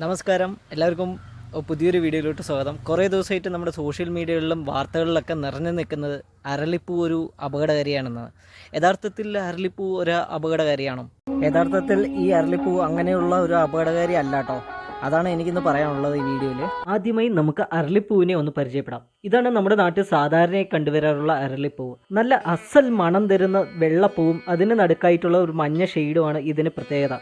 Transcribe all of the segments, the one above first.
നമസ്കാരം. എല്ലാവർക്കും പുതിയൊരു വീഡിയോയിലോട്ട് സ്വാഗതം. കുറേ ദിവസമായിട്ട് നമ്മുടെ സോഷ്യൽ മീഡിയകളിലും വാർത്തകളിലൊക്കെ നിറഞ്ഞു നിൽക്കുന്നത് അരളിപ്പൂ ഒരു അപകടകാരിയാണെന്നാണ്. യഥാർത്ഥത്തിൽ അരളിപ്പൂ ഒരു അപകടകാരിയാണോ? യഥാർത്ഥത്തിൽ ഈ അരളിപ്പൂ അങ്ങനെയുള്ള ഒരു അപകടകാരി അല്ല കേട്ടോ. അതാണ് എനിക്കിന്ന് പറയാനുള്ളത് ഈ വീഡിയോയിൽ ആദ്യമായി നമുക്ക് അരളിപ്പൂവിനെ ഒന്ന് പരിചയപ്പെടാം. ഇതാണ് നമ്മുടെ നാട്ടിൽ സാധാരണയായി കണ്ടുവരാറുള്ള അരളിപ്പൂവ് നല്ല അസൽ മണം തരുന്ന വെള്ളപ്പൂവും അതിന് നടുക്കായിട്ടുള്ള ഒരു മഞ്ഞ ഷെയ്ഡുമാണ് ഇതിന് പ്രത്യേകത.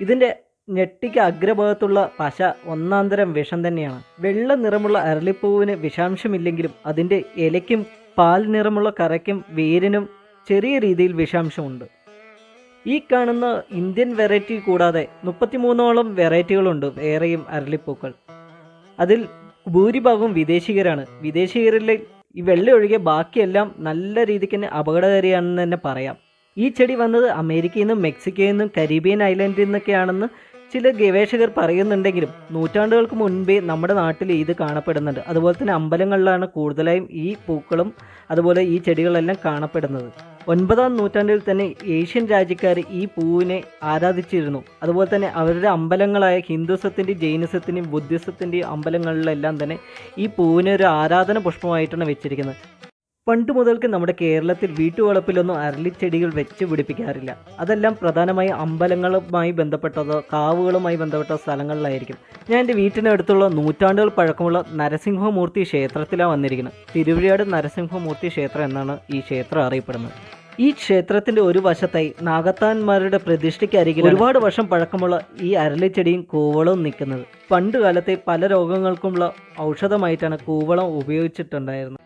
ഇതിന്റെ ഞെട്ടിക്ക് അഗ്രഭാഗത്തുള്ള പശ ഒന്നാന്തരം വിഷം തന്നെയാണ്. വെള്ള നിറമുള്ള അരളിപ്പൂവിന് വിഷാംശമില്ലെങ്കിലും അതിന്റെ ഇലയ്ക്കും പാൽ നിറമുള്ള കറയ്ക്കും വേരിനും ചെറിയ രീതിയിൽ വിഷാംശമുണ്ട്. ഈ കാണുന്ന ഇന്ത്യൻ വെറൈറ്റി കൂടാതെ മുപ്പത്തിമൂന്നോളം വെറൈറ്റികളുണ്ട് വേറെയും അരളിപ്പൂക്കൾ. അതിൽ ഭൂരിഭാഗവും വിദേശികരാണ്. വിദേശികരിലെ ഈ വെള്ള ഒഴികെ ബാക്കിയെല്ലാം നല്ല രീതിക്ക് തന്നെ അപകടകാരിയാണെന്ന് തന്നെ പറയാം. ഈ ചെടി വന്നത് അമേരിക്കയിൽ നിന്നും മെക്സിക്കോയിൽ നിന്നും കരീബിയൻ ഐലൻഡിൽ നിന്നൊക്കെയാണെന്ന് ചില ഗവേഷകർ പറയുന്നുണ്ടെങ്കിലും നൂറ്റാണ്ടുകൾക്ക് മുൻപേ നമ്മുടെ നാട്ടിൽ ഇത് കാണപ്പെടുന്നുണ്ട്. അതുപോലെ തന്നെ അമ്പലങ്ങളിലാണ് കൂടുതലായും ഈ പൂക്കളും അതുപോലെ ഈ ചെടികളെല്ലാം കാണപ്പെടുന്നത്. ഒൻപതാം നൂറ്റാണ്ടിൽ തന്നെ ഏഷ്യൻ രാജ്യക്കാർ ഈ പൂവിനെ ആരാധിച്ചിരുന്നു. അതുപോലെ തന്നെ അവരുടെ അമ്പലങ്ങളായ ഹിന്ദുസത്തിന്റെയും ജൈനിസത്തിന്റെയും ബുദ്ധിസത്തിന്റെയും അമ്പലങ്ങളിലെല്ലാം തന്നെ ഈ പൂവിനെ ഒരു ആരാധന പുഷ്പമായിട്ടാണ് വെച്ചിരിക്കുന്നത്. പണ്ട് മുതൽക്ക് നമ്മുടെ കേരളത്തിൽ വീട്ടുവളപ്പിലൊന്നും അരളിച്ചെടികൾ വെച്ച് പിടിപ്പിക്കാറില്ല. അതെല്ലാം പ്രധാനമായും അമ്പലങ്ങളുമായി ബന്ധപ്പെട്ടതോ കാവുകളുമായി ബന്ധപ്പെട്ട സ്ഥലങ്ങളിലായിരിക്കും. ഞാൻ എന്റെ വീട്ടിനടുത്തുള്ള നൂറ്റാണ്ടുകൾ പഴക്കമുള്ള നരസിംഹമൂർത്തി ക്ഷേത്രത്തിലാണ് വന്നിരിക്കുന്നത്. തിരുവഴിയാട് നരസിംഹമൂർത്തി ക്ഷേത്രം എന്നാണ് ഈ ക്ഷേത്രം അറിയപ്പെടുന്നത്. ഈ ക്ഷേത്രത്തിന്റെ ഒരു വശത്തായി നാഗത്താന്മാരുടെ പ്രതിഷ്ഠയ്ക്ക് അരികിൽ ഒരുപാട് വർഷം പഴക്കമുള്ള ഈ അരളിച്ചെടിയും കൂവളവും നിൽക്കുന്നത്. പണ്ട് കാലത്തെ പല രോഗങ്ങൾക്കുമുള്ള ഔഷധമായിട്ടാണ് കൂവളം ഉപയോഗിച്ചിട്ടുണ്ടായിരുന്നത്.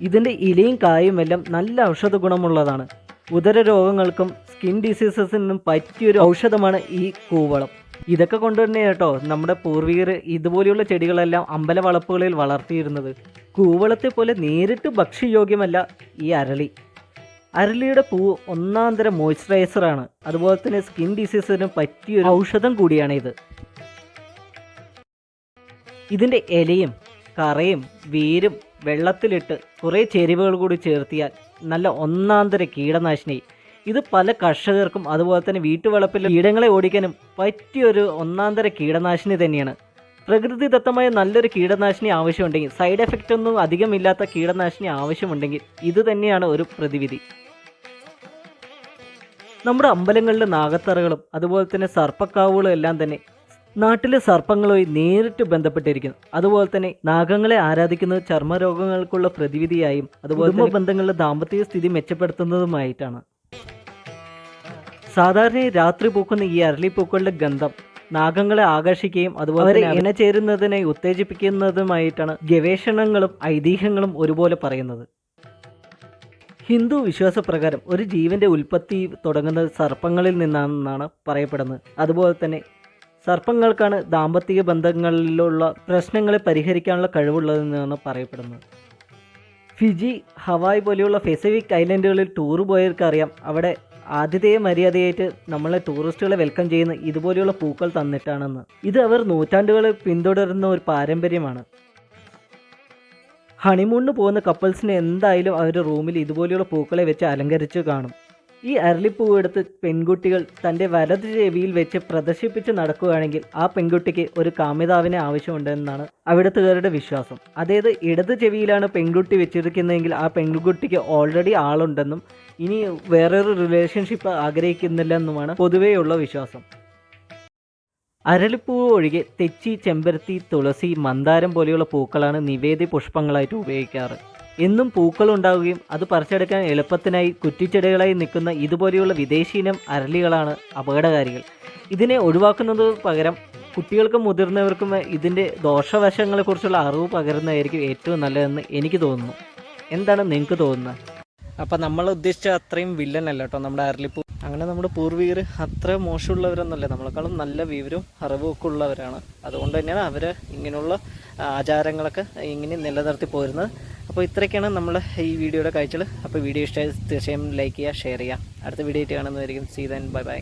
ഇതിന്റെ ഇലയും കായും എല്ലാം നല്ല ഔഷധ ഗുണമുള്ളതാണ്. ഉദര രോഗങ്ങൾക്കും സ്കിൻ ഡിസീസസിനും പറ്റിയൊരു ഔഷധമാണ് ഈ കൂവളം. ഇതൊക്കെ കൊണ്ട് തന്നെ കേട്ടോ നമ്മുടെ പൂർവികർ ഇതുപോലെയുള്ള ചെടികളെല്ലാം അമ്പല വളപ്പുകളിൽ വളർത്തിയിരുന്നത്. കൂവളത്തെ പോലെ നേരിട്ട് ഭക്ഷ്യയോഗ്യമല്ല ഈ അരളി. അരളിയുടെ പൂ തരം മോയ്സ്ചറൈസറാണ് അതുപോലെ തന്നെ സ്കിൻ ഡിസീസിനും പറ്റിയൊരു ഔഷധം കൂടിയാണ് ഇത് ഇതിന്റെ ഇലയും കറയും വേരും വെള്ളത്തിലിട്ട് കുറേ ചേരുവകൾ കൂടി ചേർത്തിയാൽ നല്ല ഒന്നാന്തര കീടനാശിനി. ഇത് പല കർഷകർക്കും അതുപോലെ തന്നെ വീട്ടുവളപ്പിൽ കീടങ്ങളെ ഓടിക്കാനും പറ്റിയൊരു ഒന്നാന്തര കീടനാശിനി തന്നെയാണ്. പ്രകൃതിദത്തമായ നല്ലൊരു കീടനാശിനി ആവശ്യമുണ്ടെങ്കിൽ സൈഡ് എഫക്റ്റ് ഒന്നും അധികമില്ലാത്ത കീടനാശിനി ആവശ്യമുണ്ടെങ്കിൽ ഇത് തന്നെയാണ് ഒരു പ്രതിവിധി. നമ്മുടെ അമ്പലങ്ങളിലെ നാഗത്തറകളും അതുപോലെ തന്നെ സർപ്പക്കാവുകളും എല്ലാം തന്നെ നാട്ടിലെ സർപ്പങ്ങളുമായി നേരിട്ട് ബന്ധപ്പെട്ടിരിക്കുന്നു. അതുപോലെ തന്നെ നാഗങ്ങളെ ആരാധിക്കുന്നത് ചർമ്മരോഗങ്ങൾക്കുള്ള പ്രതിവിധിയായും അതുപോലെ ബന്ധങ്ങളുടെ ദാമ്പത്യ സ്ഥിതി മെച്ചപ്പെടുത്തുന്നതുമായിട്ടാണ്. സാധാരണ രാത്രി പൂക്കുന്ന ഈ അരളിപ്പൂക്കളുടെ ഗന്ധം നാഗങ്ങളെ ആകർഷിക്കുകയും അതുപോലെ ഇന ചേരുന്നതിനെ ഉത്തേജിപ്പിക്കുന്നതുമായിട്ടാണ് ഗവേഷണങ്ങളും ഐതിഹ്യങ്ങളും ഒരുപോലെ പറയുന്നത്. ഹിന്ദു വിശ്വാസപ്രകാരം ഒരു ജീവന്റെ ഉൽപ്പത്തി തുടങ്ങുന്നത് സർപ്പങ്ങളിൽ നിന്നാണെന്നാണ് പറയപ്പെടുന്നത്. അതുപോലെ തന്നെ സർപ്പങ്ങൾക്കാണ് ദാമ്പത്തിക ബന്ധങ്ങളിലുള്ള പ്രശ്നങ്ങളെ പരിഹരിക്കാനുള്ള കഴിവുള്ളതെന്നാണ് പറയപ്പെടുന്നത്. ഫിജി ഹവായ് പോലെയുള്ള പെസിഫിക് ഐലൻഡുകളിൽ ടൂർ പോയവർക്കറിയാം. അവിടെ ആതിഥേയ മര്യാദയായിട്ട് നമ്മളെ ടൂറിസ്റ്റുകളെ വെൽക്കം ചെയ്യുന്ന ഇതുപോലെയുള്ള പൂക്കൾ തന്നിട്ടാണെന്ന്. ഇത് അവർ നൂറ്റാണ്ടുകൾ പിന്തുടരുന്ന ഒരു പാരമ്പര്യമാണ്. ഹണിമൂണിന് പോകുന്ന കപ്പിൾസിന് എന്തായാലും അവരുടെ റൂമിൽ ഇതുപോലെയുള്ള പൂക്കളെ വെച്ച് അലങ്കരിച്ചു കാണും. ഈ അരളിപ്പൂവ് എടുത്ത് പെൺകുട്ടികൾ തന്റെ വലത് ചെവിയിൽ വെച്ച് പ്രദർശിപ്പിച്ച് നടക്കുകയാണെങ്കിൽ ആ പെൺകുട്ടിക്ക് ഒരു കാമിതാവിനെ ആവശ്യമുണ്ടെന്നാണ് അവിടുത്തുകാരുടെ വിശ്വാസം. അതായത് ഇടത് ചെവിയിലാണ് പെൺകുട്ടി വെച്ചിരിക്കുന്നതെങ്കിൽ ആ പെൺകുട്ടിക്ക് ഓൾറെഡി ആളുണ്ടെന്നും ഇനി വേറൊരു റിലേഷൻഷിപ്പ് ആഗ്രഹിക്കുന്നില്ലെന്നുമാണ് പൊതുവേയുള്ള വിശ്വാസം. അരളിപ്പൂവ് ഒഴികെ തെച്ചി ചെമ്പരത്തി തുളസി മന്ദാരം പോലെയുള്ള പൂക്കളാണ് നിവേദി പുഷ്പങ്ങളായിട്ട് ഉപയോഗിക്കാറ്. എന്നും പൂക്കൾ ഉണ്ടാവുകയും അത് പറിച്ചെടുക്കാൻ എളുപ്പത്തിനായി കുറ്റിച്ചെടികളായി നിൽക്കുന്ന ഇതുപോലെയുള്ള വിദേശീനം അരളികളാണ് അപകടകാരികൾ. ഇതിനെ ഒഴിവാക്കുന്നത് പകരം കുട്ടികൾക്കും മുതിർന്നവർക്കും ഇതിന്റെ ദോഷവശങ്ങളെക്കുറിച്ചുള്ള അറിവ് പകരുന്നതായിരിക്കും ഏറ്റവും നല്ലതെന്ന് എനിക്ക് തോന്നുന്നു. എന്താണ് നിങ്ങൾക്ക് തോന്നുന്നത്? അപ്പം നമ്മൾ ഉദ്ദേശിച്ച അത്രയും വില്ലൻ അല്ല കേട്ടോ നമ്മുടെ അരളിപ്പൂ. അങ്ങനെ നമ്മുടെ പൂർവികർ അത്ര മോശമുള്ളവരൊന്നുമല്ല. നമ്മളെക്കാളും നല്ല വിവരവും അറിവും ഒക്കെ ഉള്ളവരാണ്. അതുകൊണ്ട് തന്നെയാണ് അവർ ഇങ്ങനെയുള്ള ആചാരങ്ങളൊക്കെ ഇങ്ങനെ നിലനിർത്തി പോരുന്നത്. അപ്പോൾ ഇത്രയൊക്കെയാണ് നമ്മൾ ഈ വീഡിയോയുടെ കാഴ്ചകൾ. അപ്പോൾ വീഡിയോ ഇഷ്ടമായി തീർച്ചയായും ലൈക്ക് ചെയ്യുക ഷെയർ ചെയ്യുക. അടുത്ത വീഡിയോ ആയിട്ട് കാണുന്നതായിരിക്കും സീതൻ ബൈ ബൈ